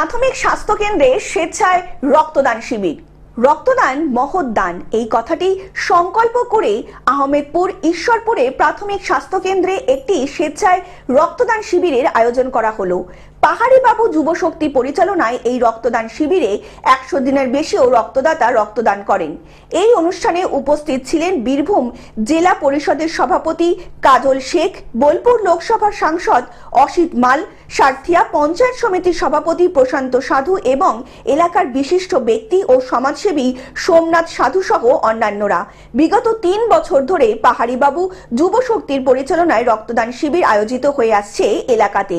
প্রাথমিক স্বাস্থ্য কেন্দ্রে স্বেচ্ছায় রক্তদান শিবির। রক্তদান মহৎ দান। এই কথাটি সংকল্প করে আহমেদপুর ঈশ্বরপুরে প্রাথমিক স্বাস্থ্য কেন্দ্রে একটি স্বেচ্ছায় রক্তদান শিবিরের আয়োজন করা হলো। পাহাড়ি বাবু যুব শক্তি পরিচালনায় এই রক্তদান শিবিরে একশো দিনের বেশিও রক্তদাতা রক্তদান করেন। এই অনুষ্ঠানে উপস্থিত ছিলেন বীরভূম জেলা পরিষদের সভাপতি কাজল শেখ, বোলপুর লোকসভার সাংসদ অসিত মাল, সার্থিয়া পঞ্চায়েত সমিতির সভাপতি প্রশান্ত সাধু এবং এলাকার বিশিষ্ট ব্যক্তি ও সমাজসেবী সোমনাথ সাধু সহ অন্যান্যরা। বিগত তিন বছর ধরে পাহাড়িবাবু যুব শক্তির পরিচালনায় রক্তদান শিবির আয়োজিত হয়ে আসছে এলাকাতে।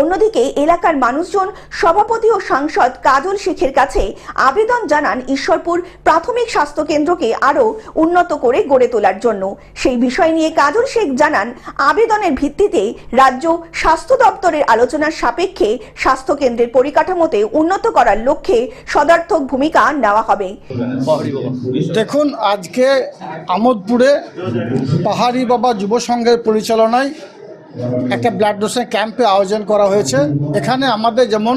অন্যদিকে এলাকার মানুষজন, সভাপতি ও সাংসদ কাজল শেখের কাছে আবেদন জানান ঈশ্বরপুর প্রাথমিক স্বাস্থ্য কেন্দ্রকে আরও উন্নত করে গড়ে তোলার জন্য। সেই বিষয় নিয়ে কাজল শেখ জানান, আবেদনের ভিত্তিতে রাজ্য স্বাস্থ্য দপ্তরের আলোচনার সাপেক্ষে স্বাস্থ্য কেন্দ্রের পরিকাঠামোতে উন্নত করার লক্ষ্যে সদার্থক ভূমিকা নেওয়া হবে। দেখুন, আজকে আমোদপুরে পাহাড়ি বাবা যুব সংঘের পরিচালনায় একটা ব্লাড ডোনেশন ক্যাম্পে আয়োজন করা হয়েছে। এখানে আমাদের যেমন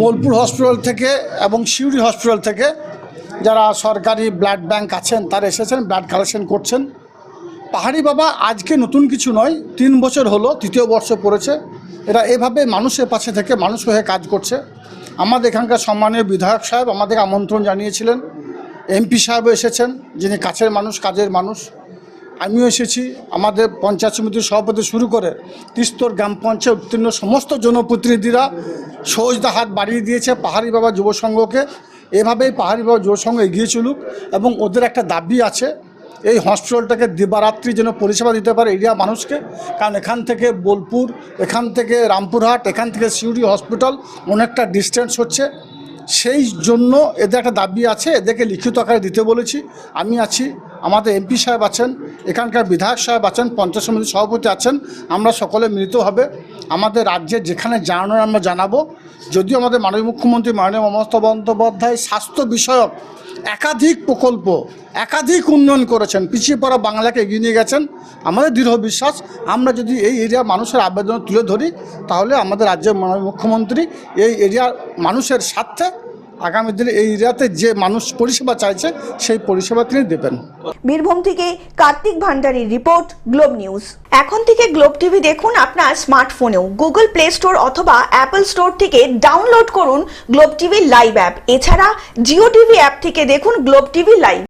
বোলপুর হসপিটাল থেকে এবং সিউড়ি হসপিটাল থেকে যারা সরকারি ব্লাড ব্যাংক আছেন, তারা এসেছেন ব্লাড কালেকশন করছেন। পাহাড়ি বাবা, আজকে নতুন কিছু নয়, তিন বছর হলো, তৃতীয় বর্ষ পড়েছে। এরা এভাবে মানুষের পাশে থেকে মানুষ হয়ে কাজ করছে। আমাদের এখানকার সম্মানীয় বিধায়ক সাহেব আমাদেরকে আমন্ত্রণ জানিয়েছিলেন। এমপি সাহেবও এসেছেন, যিনি কাছের মানুষ, কাজের মানুষ। আমিও এসেছি। আমাদের পঞ্চায়েত সমিতির সভাপতি শুরু করে তিস্তর গ্রাম পঞ্চায়েত উত্তীর্ণ সমস্ত জনপ্রতিনিধিরা সহজদা হাত বাড়িয়ে দিয়েছে পাহাড়ি বাবা যুব সংঘকে। এভাবেই পাহাড়ি বাবা যুব সংঘ এগিয়ে চলুক এবং ওদের একটা দাবি আছে, এই হসপিটালটাকে দিবারাত্রি যেন পরিষেবা দিতে পারে এরিয়া মানুষকে। কারণ এখান থেকে বোলপুর, এখান থেকে রামপুরহাট, এখান থেকে সিউড়ি হসপিটাল অনেকটা ডিস্টেন্স হচ্ছে। সেই জন্য এদের একটা দাবি আছে, এদেরকে লিখিত আকারে দিতে বলেছি। আমি আছি, আমাদের এমপি সাহেব আছেন, এখানকার বিধায়ক সাহেব আছেন, পঞ্চায়েত সমিতির সভাপতি আছেন, আমরা সকলে মিলিত হবে। আমাদের রাজ্যে যেখানে জানানোর আমরা জানাব। যদিও আমাদের মাননীয় মুখ্যমন্ত্রী মাননীয় মমতা বন্দ্যোপাধ্যায় স্বাস্থ্য বিষয়ক একাধিক প্রকল্প, একাধিক উন্নয়ন করেছেন, পিছিয়ে পড়া বাংলাকে এগিয়ে নিয়ে গেছেন। আমাদের দৃঢ় বিশ্বাস, আমরা যদি এই এরিয়া মানুষের আবেদন তুলে ধরি, তাহলে আমাদের রাজ্যের মুখ্যমন্ত্রী এই এরিয়ার মানুষের স্বার্থে আগামী দিনে এই এরিয়াতে যে মানুষ পরিষেবা চাইছে, সেই পরিষেবা তিনি দেবেন। বীরভূম থেকে কার্তিক ভান্ডারীর রিপোর্ট, গ্লোব নিউজ। এখন থেকে গ্লোব টিভি দেখুন আপনার স্মার্টফোনেও। গুগল প্লে স্টোর অথবা অ্যাপল স্টোর থেকে ডাউনলোড করুন গ্লোব টিভি লাইভ অ্যাপ। এছাড়া জিও টিভি অ্যাপ থেকে দেখুন গ্লোব টিভি লাইভ।